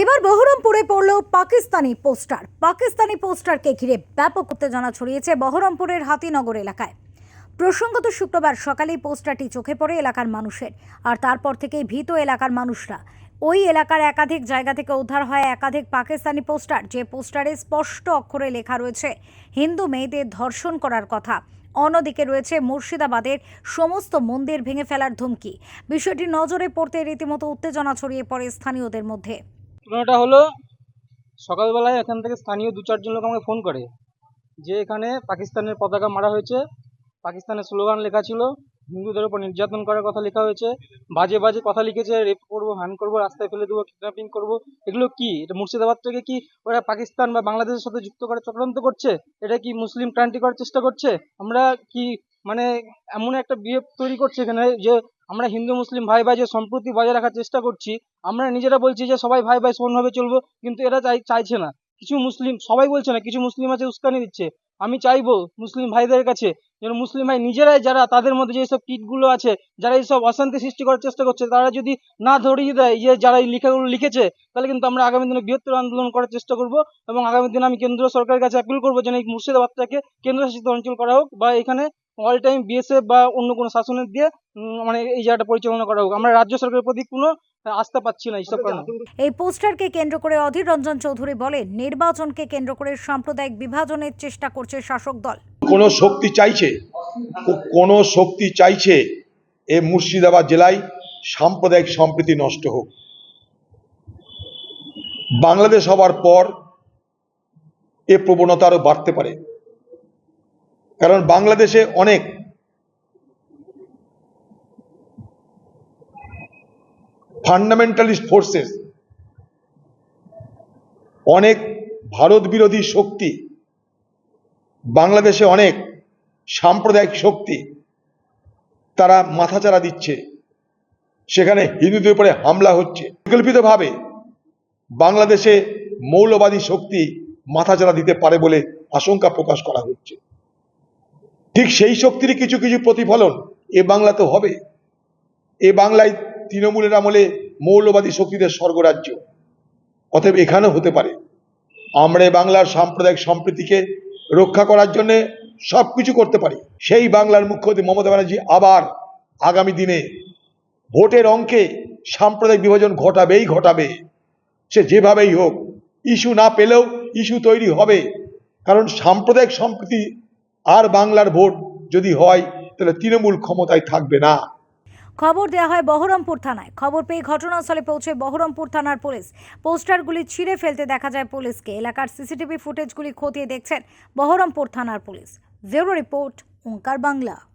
এবার বহরমপুরে পড়ল পাকিস্তানি পোস্টার। পাকিস্তানি পোস্টারকে ঘিরে ব্যাপক উত্তেজনা ছড়িয়েছে বহরমপুরের হাতিনগর এলাকায়। প্রসঙ্গত শুক্রবার সকালেই পোস্টারটি চোখে পড়ে এলাকার মানুষের। আর তারপর থেকেই ভীত এলাকার মানুষরা। ওই এলাকার একাধিক জায়গা থেকে উদ্ধার হয় একাধিক পাকিস্তানি পোস্টার, যে পোস্টারে স্পষ্ট অক্ষরে লেখা রয়েছে, হিন্দু মেয়েদের ধর্ষণ করার কথা। অন্যদিকে রয়েছে মুর্শিদাবাদের সমস্ত মন্দির ভেঙে ফেলার ধমকি। বিষয়টি নজরে পড়তে রীতিমতো উত্তেজনা ছড়িয়ে পড়ে স্থানীয়দের মধ্যে। ঘটনাটা হলো সকালবেলায় এখান থেকে স্থানীয় দু চারজন লোক আমাকে ফোন করে যে এখানে পাকিস্তানের পতাকা মারা হয়েছে। পাকিস্তানের স্লোগান লেখা ছিল, হিন্দুদের উপর নির্যাতন করার কথা লেখা হয়েছে। বাজে বাজে কথা লিখেছে রেপ করব হ্যান করব, রাস্তায় ফেলে দেবো কিডন্যাপিং করব। এগুলো কি? এটা মুর্শিদাবাদ থেকে কি ওরা পাকিস্তান বা বাংলাদেশের সাথে যুক্ত করার চক্রান্ত করছে? এটা কি মুসলিম ক্রান্তি করার চেষ্টা করছে? আমরা কি মানে এমন একটা বিয়ে তৈরি করছে এখানে যে আমরা হিন্দু, মুসলিম ভাই ভাই যে সম্প্রতি বজায় রাখার চেষ্টা করছি, আমরা নিজেরা বলছি যে সবাই ভাই ভাই সমানভাবে চলবো, কিন্তু এরা চাই, চাইছে না। কিছু মুসলিম, সবাই বলছে না, কিছু মুসলিম আছে উস্কানি দিচ্ছে। আমি চাইব মুসলিম ভাইদের কাছে যেন মুসলিম ভাই নিজেরাই যারা তাদের মধ্যে যেসব কিটগুলো আছে, যারা এইসব অশান্তি সৃষ্টি করার চেষ্টা করছে, তারা যদি না ধরিয়ে দেয় যে যারা এই লেখাগুলো লিখেছে, তাহলে কিন্তু আমরা আগামী দিনে বৃহত্তর আন্দোলন করার চেষ্টা করব এবং আগামী দিনে আমি কেন্দ্র সরকারের কাছে অ্যাপিল করব যেন এই মুর্শিদাবাদটাকে কেন্দ্রশাসিত অঞ্চল করা হোক বা এখানে অল টাইম বিএসএফ বা অন্য কোনো শাসনের দিয়ে মানে এই জায়গাটা পরিচালনা করা হোক। আমরা রাজ্য সরকারের প্রতি কোনো আস্থা পাচ্ছি না এইসব কারণে। এই পোস্টারকে কেন্দ্র করে অধীর রঞ্জন চৌধুরী বলেন নির্বাচনকে কেন্দ্র করে সাম্প্রদায়িক বিভাজনের চেষ্টা করছে শাসক দল। কোনো শক্তি চাইছে কোনো শক্তি চাইছে এ মুর্শিদাবাদ জেলায় সাম্প্রদায়িক সম্প্রীতি নষ্ট হোক। বাংলাদেশ হবার পর এ প্রবণতা আরও বাড়তে পারে। কারণ বাংলাদেশে অনেক ফান্ডামেন্টালিস্ট ফোর্সেস অনেক ভারত বিরোধী শক্তি, বাংলাদেশে অনেক সাম্প্রদায়িক শক্তি, তারা মাথাচাড়া দিচ্ছে। সেখানে হিন্দুদের উপরে হামলা হচ্ছে। পরিকল্পিতভাবে বাংলাদেশে মৌলবাদী শক্তি মাথাচাড়া দিতে পারে বলে আশঙ্কা প্রকাশ করা হচ্ছে। ঠিক সেই শক্তির কিছু কিছু প্রতিফলন এ বাংলাতে হবে। এ বাংলায় তৃণমূলের আমলে মৌলবাদী শক্তিদের স্বর্গরাজ্য। অতএব এখানেও হতে পারে। আমরা বাংলার সাম্প্রদায়িক সম্প্রীতিকে রক্ষা করার জন্য সবকিছু করতে পারি। সেই বাংলার মুখ্যমন্ত্রী মমতা ব্যানার্জি আবার আগামী দিনে ভোটের অঙ্কে সাম্প্রদায়িক বিভাজন ঘটাবেই ঘটাবে। সে যেভাবেই হোক, ইস্যু না পেলেও ইস্যু তৈরি হবে। কারণ সাম্প্রদায়িক সম্প্রীতি আর বাংলার ভোট যদি হয়, তাহলে তৃণমূল ক্ষমতায় থাকবে না। খবর দেওয়া হয় বহরমপুর থানায়। খবর পেয়ে ঘটনাস্থলে পৌঁছে বহরমপুর থানার পুলিশ। পোস্টারগুলি ছিঁড়ে ফেলতে দেখা যায় পুলিশকে। এলাকার সিসিটিভি ফুটেজগুলি খতিয়ে দেখছেন বহরমপুর থানার police. Bureau report Omkar Bangla.